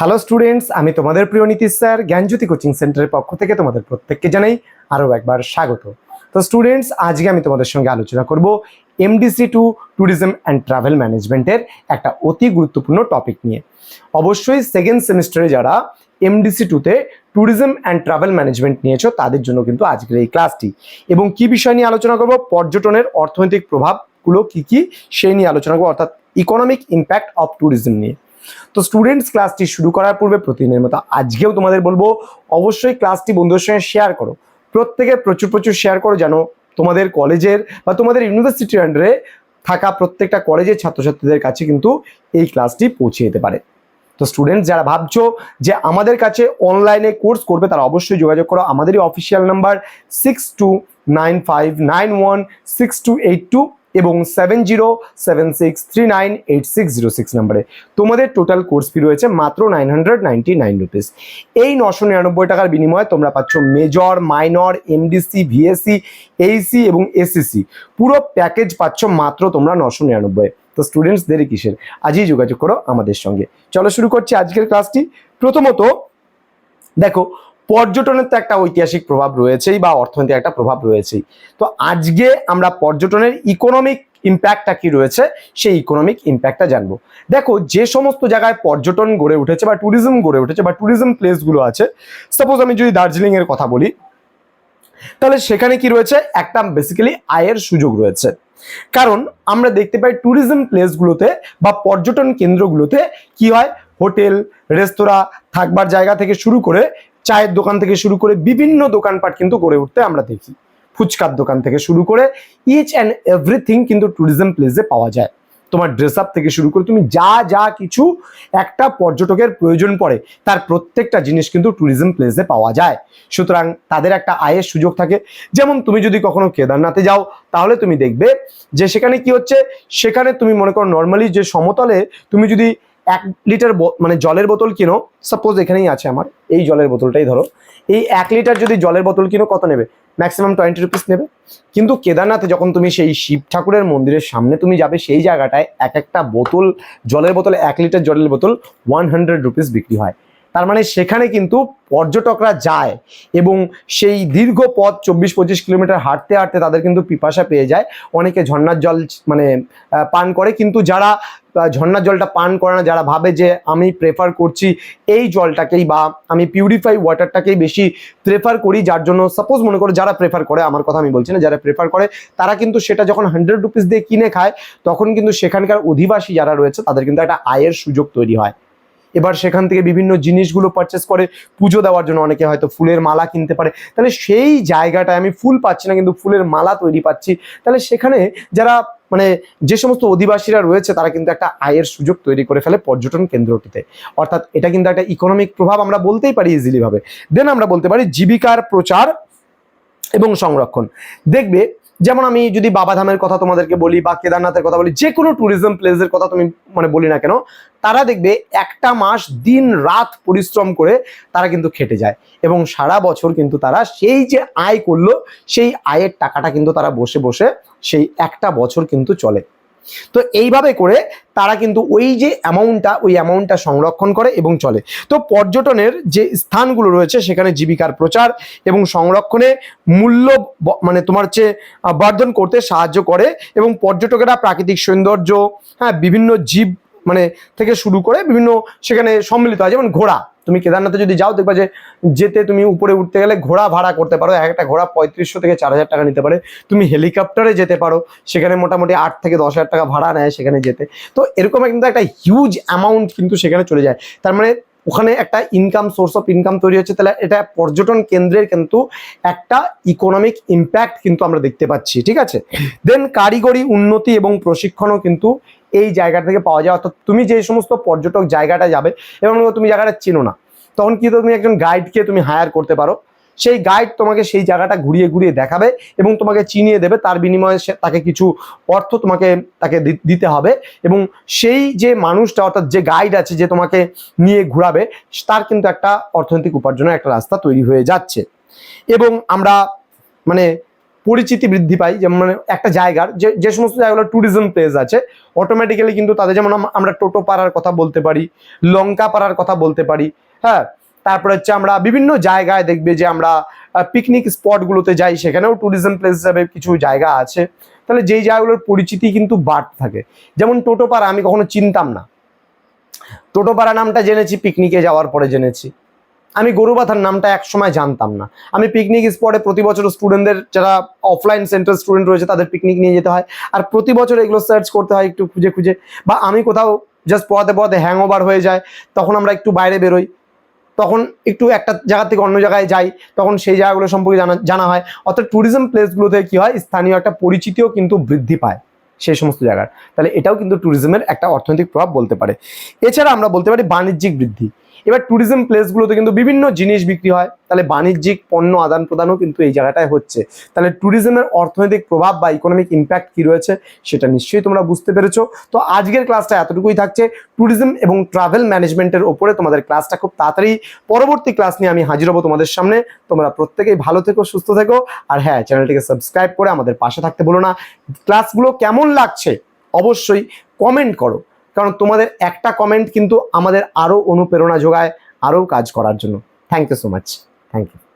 Hello students আমি তোমাদের প্রিয় নীতিশ স্যার, জ্ঞানজ্যোতি কোচিং সেন্টারের পক্ষ থেকে তোমাদের প্রত্যেককে জানাই আরও একবার স্বাগত। তো স্টুডেন্টস আজকে আমি তোমাদের সঙ্গে আলোচনা করব MDC to tourism and travel ম্যানেজমেন্টের একটা অতি গুরুত্বপূর্ণ টপিক নিয়ে। অবশ্যই সেকেন্ড সেমিস্টারে যারা এমডিসি টুতে ট্যুরিজম অ্যান্ড ট্রাভেল ম্যানেজমেন্ট নিয়েছো, তাদের জন্য কিন্তু আজকের এই ক্লাসটি এবং কি বিষয় নিয়ে আলোচনা করব? পর্যটনের অর্থনৈতিক প্রভাবগুলো কি কি? সেই নিয়ে আলোচনা করব, অর্থাৎ ইকোনমিক ইম্প্যাক্ট অফ ট্যুরিজম নিয়ে। তো স্টুডেন্টস ক্লাসটি শুরু করার পূর্বে প্রতিদিনের মতো আজকেও তোমাদের বলব, অবশ্যই ক্লাসটি বন্ধুদের সঙ্গে শেয়ার করো। প্রত্যেকে প্রচুর প্রচুর শেয়ার করো যেন তোমাদের কলেজের বা তোমাদের ইউনিভার্সিটির আন্ডারে থাকা প্রত্যেকটা কলেজের ছাত্রছাত্রীদের কাছে কিন্তু এই ক্লাসটি পৌঁছে যেতে পারে। তো স্টুডেন্টস যারা ভাবছ যে আমাদের কাছে অনলাইনে কোর্স করবে, তারা অবশ্যই যোগাযোগ করো। আমাদেরই official number six two nine five nine one six two eight two এবং seven zero seven six three nine eight six zero six নাম্বারে। তোমাদের টোটাল কোর্স ফি রয়েছে মাত্র nine hundred ninety nine rupees এই নশো নিরানব্বই টাকার বিনিময়ে তোমরা পাচ্ছ major minor MDC VAC AEC এবং এসিসি পুরো প্যাকেজ পাচ্ছ মাত্র তোমরা নশো নিরানব্বই। তো স্টুডেন্টস দেরি কিসের? আজই যোগাযোগ করো আমাদের সঙ্গে। চলো শুরু করছি আজকের ক্লাসটি প্রথমত, দেখো পর্যটনের তো একটা ঐতিহাসিক প্রভাব রয়েছেই বা অর্থনৈতিক একটা প্রভাব রয়েছেই। তো আজকে আমরা পর্যটনের ইকোনমিক ইম্প্যাক্টটা কি রয়েছে, সেই ইকোনমিক ইম্প্যাক্টটা জানব। দেখো, যে সমস্ত জায়গায় পর্যটন গড়ে উঠেছে বা ট্যুরিজম গড়ে উঠেছে বা ট্যুরিজম প্লেসগুলো আছে সাপোজ আমি যদি দার্জিলিং এর কথা বলি, তাহলে সেখানে কি রয়েছে? একটা বেসিক্যালি আয়ের সুযোগ রয়েছে। কারণ আমরা দেখতে পাই ট্যুরিজম প্লেসগুলোতে বা পর্যটন কেন্দ্রগুলোতে কি হয়? হোটেল, রেস্তোরাঁ থাকবার জায়গা থেকে শুরু করে চায়ের দোকান থেকে শুরু করে বিভিন্ন দোকানপাট কিন্তু গড়ে উঠতে আমরা দেখি। ফুচকার দোকান থেকে শুরু করে ইচ অ্যান্ড এভরিথিং কিন্তু ট্যুরিজম প্লেসে পাওয়া যায়। তোমার ড্রেস আপ থেকে শুরু করে তুমি যা যা কিছু একটা পর্যটকের প্রয়োজন পড়ে, তার প্রত্যেকটা জিনিস কিন্তু ট্যুরিজম প্লেসে পাওয়া যায়। সুতরাং তাদের একটা আয়ের সুযোগ থাকে। যেমন তুমি যদি কখনো কেদারনাথে যাও, তাহলে তুমি দেখবে যে সেখানে কি হচ্ছে? সেখানে তুমি মনে করো নর্মালি যে সমতলে তুমি যদি এক লিটার মানে জলের বোতল কিনো সাপোজ এখানেই আছে আমার, এই জলের বোতলটাই ধরো, এই এক লিটার যদি জলের বোতল কিনো, কত নেবে? ম্যাক্সিমাম টোয়েন্টি রুপিস নেবে। কিন্তু কেদারনাথে যখন তুমি সেই শিব ঠাকুরের মন্দিরের সামনে তুমি যাবে, সেই জায়গাটায় এক একটা বোতল, জলের বোতল এক লিটার জলের বোতল ওয়ান হান্ড্রেড রুপিস বিক্রি হয়। তার মানে সেখানে কিন্তু পর্যটকরা যায় এবং সেই দীর্ঘ পথ চব্বিশ পঁচিশ কিলোমিটার হাঁটতে হাঁটতে তাদের কিন্তু পিপাসা পেয়ে যায়। অনেকে ঝর্ণার জল মানে পান করে। কিন্তু যারা ঝর্নার জলটা পান করে না, যারা ভাবে যে আমি প্রেফার করছি এই জলটাকেই বা আমি পিউরিফাই ওয়াটারটাকেই বেশি প্রেফার করি, যার জন্য সাপোজ মনে করো যারা প্রেফার করে, আমার কথা আমি বলছি না, যারা প্রেফার করে, তারা কিন্তু সেটা যখন হান্ড্রেড রুপিস দিয়ে কিনে খায়, তখন কিন্তু সেখানকার অধিবাসী যারা রয়েছে, তাদের কিন্তু একটা আয়ের সুযোগ তৈরি হয়। এবার সেখান থেকে বিভিন্ন জিনিসগুলো পারচেস করে পুজো দেওয়ার জন্য অনেকে হয়তো ফুলের মালা কিনতে পারে। তাহলে সেই জায়গাটায় আমি ফুল পাচ্ছি না, কিন্তু ফুলের মালা তৈরি পাচ্ছি। তাহলে সেখানে যারা মানে যে সমস্ত অধিবাসীরা রয়েছে, তারা কিন্তু একটা আয়ের সুযোগ তৈরি করে ফেলে পর্যটন কেন্দ্রটিতে। অর্থাৎ এটা কিন্তু একটা ইকোনমিক প্রভাব আমরা বলতেই পারি ইজিলিভাবে দেন আমরা বলতে পারি জীবিকার প্রচার এবং সংরক্ষণ। দেখবে যেমন আমি যদি বাবাধামের কথা তোমাদেরকে বলি বা কেদারনাথের কথা বলি যে কোনো ট্যুরিজম প্লেসের কথা তুমি মানে বলি না কেন, তারা দেখবে একটা মাস দিন রাত পরিশ্রম করে তারা কিন্তু খেটে যায়। এবং সারা বছর কিন্তু তারা সেই যে আয় করল, সেই আয়ের টাকাটা কিন্তু তারা বসে বসে সেই একটা বছর কিন্তু চলে। তো এইভাবে করে তারা কিন্তু ওই যে অ্যামাউন্টটা ওই অ্যামাউন্টটা সংরক্ষণ করে এবং চলে। তো পর্যটনের যে স্থানগুলো রয়েছে, সেখানে জীবিকার প্রচার এবং সংরক্ষণে মূল্য মানে তোমার হচ্ছে বর্ধন করতে সাহায্য করে এবং পর্যটকেরা প্রাকৃতিক সৌন্দর্য হ্যাঁ বিভিন্ন জীব মানে থেকে শুরু করে বিভিন্ন সেখানে সম্মিলিত হয়। যেমন ঘোড়া, তুমি কেদারনাথে যদি যাও দেখবা যে যেতে তুমি উপরে উঠতে গেলে ঘোড়া ভাড়া করতে পারো। এক একটা ঘোড়া পঁয়ত্রিশশো থেকে চার হাজার টাকা নিতে পারে। তুমি হেলিকপ্টারে যেতে পারো। সেখানে মোটামুটি আট থেকে দশ হাজার টাকা ভাড়া নেয় সেখানে যেতে। তো এরকম কিন্তু একটা হিউজ অ্যামাউন্ট কিন্তু সেখানে চলে যায়। তার মানে ওখানে একটা ইনকাম সোর্স অফ ইনকাম তৈরি হচ্ছে। তাহলে এটা পর্যটন কেন্দ্রের কিন্তু একটা ইকোনমিক ইম্প্যাক্ট কিন্তু আমরা দেখতে পাচ্ছি। ঠিক আছে? দেন কারিগরি উন্নতি এবং প্রশিক্ষণও কিন্তু এই জায়গা থেকে পাওয়া যায়। অর্থাৎ তুমি যে সমস্ত পর্যটক জায়গাটা যাবে এবং তুমি জায়গাটা চেনো না, তখন কি তুমি একজন গাইডকে তুমি হায়ার করতে পারো। সেই গাইড তোমাকে সেই জায়গাটা ঘুরিয়ে ঘুরিয়ে দেখাবে এবং তোমাকে চিনিয়ে দেবে। তার বিনিময়ে সে তাকে কিছু অর্থ তোমাকে তাকে দিতে হবে এবং সেই যে মানুষটা অর্থাৎ যে গাইড আছে যে তোমাকে নিয়ে ঘোরাবে, তার কিন্তু একটা অর্থনৈতিক উপার্জনের একটা রাস্তা তৈরি হয়ে যাচ্ছে। এবং আমরা মানে পরিচিতি বৃদ্ধি পায়, যেমন মানে একটা জায়গার যে যে সমস্ত জায়গাগুলো ট্যুরিজম প্লেস আছে অটোমেটিক্যালি কিন্তু তাদের যেমন আমরা টোটো পাড়ার কথা বলতে পারি, লঙ্কা পাড়ার কথা বলতে পারি হ্যাঁ? তারপরে হচ্ছে আমরা বিভিন্ন জায়গায় দেখবে যে আমরা পিকনিক স্পটগুলোতে যাই, সেখানেও ট্যুরিজম প্লেস হিসাবে কিছু জায়গা আছে। তাহলে যেই জায়গাগুলোর পরিচিতি কিন্তু বাড়তে থাকে। যেমন টোটোপাড়া আমি কখনো চিনতাম না। টোটোপাড়া নামটা জেনেছি পিকনিকে যাওয়ার পরে জেনেছি। আমি গরুবাথার নামটা একসময় জানতাম না। আমি পিকনিক স্পটে প্রতি বছর স্টুডেন্টদের যারা অফলাইন সেন্টার স্টুডেন্ট রয়েছে তাদের পিকনিক নিয়ে যেতে হয়। আর প্রতি বছর এগুলো সার্চ করতে হয় একটু খুঁজে খুঁজে। বা আমি কোথাও জাস্ট পড়াতে পড়াতে হ্যাং ওভার হয়ে যায়, তখন আমরা একটু বাইরে বেরোই। তখন একটু একটা জায়গা থেকে অন্য জায়গায় যাই, তখন সেই জায়গাগুলো সম্পর্কে জানা জানা হয়। অর্থাৎ ট্যুরিজম প্লেসগুলোতে কি হয়, স্থানীয় একটা পরিচিতিও কিন্তু বৃদ্ধি পায় সেই সমস্ত জায়গার। তাহলে এটাও কিন্তু ট্যুরিজমের একটা অর্থনৈতিক প্রভাব বলতে পারে। এছাড়া আমরা বলতে পারি বাণিজ্যিক বৃদ্ধি। এবার ট্যুরিজম প্লেসগুলোতে কিন্তু বিভিন্ন জিনিস বিক্রি হয়। তাহলে বাণিজ্যিক পণ্য আদান প্রদানও কিন্তু এই জায়গাটায় হচ্ছে। তাহলে ট্যুরিজমের অর্থনৈতিক প্রভাব বা ইকোনমিক ইম্প্যাক্ট কি রয়েছে সেটা নিশ্চয়ই তোমরা বুঝতে পেরেছ। তো আজকের ক্লাসটা এতটুকুই থাকছে। ট্যুরিজম এবং ট্রাভেল ম্যানেজমেন্টের ওপরে তোমাদের ক্লাসটা খুব তাড়াতাড়ি পরবর্তী ক্লাস নিয়ে আমি হাজির হব তোমাদের সামনে। তোমরা প্রত্যেকেই ভালো থেকো, সুস্থ থেকো। আর হ্যাঁ চ্যানেলটিকে সাবস্ক্রাইব করে আমাদের পাশে থাকতে বলো না। ক্লাসগুলো কেমন লাগছে অবশ্যই কমেন্ট করো। কারণ তোমাদের একটা কমেন্ট কিন্তু আমাদের আরও অনুপ্রেরণা যোগায় আরও কাজ করার জন্য। Thank you so much thank you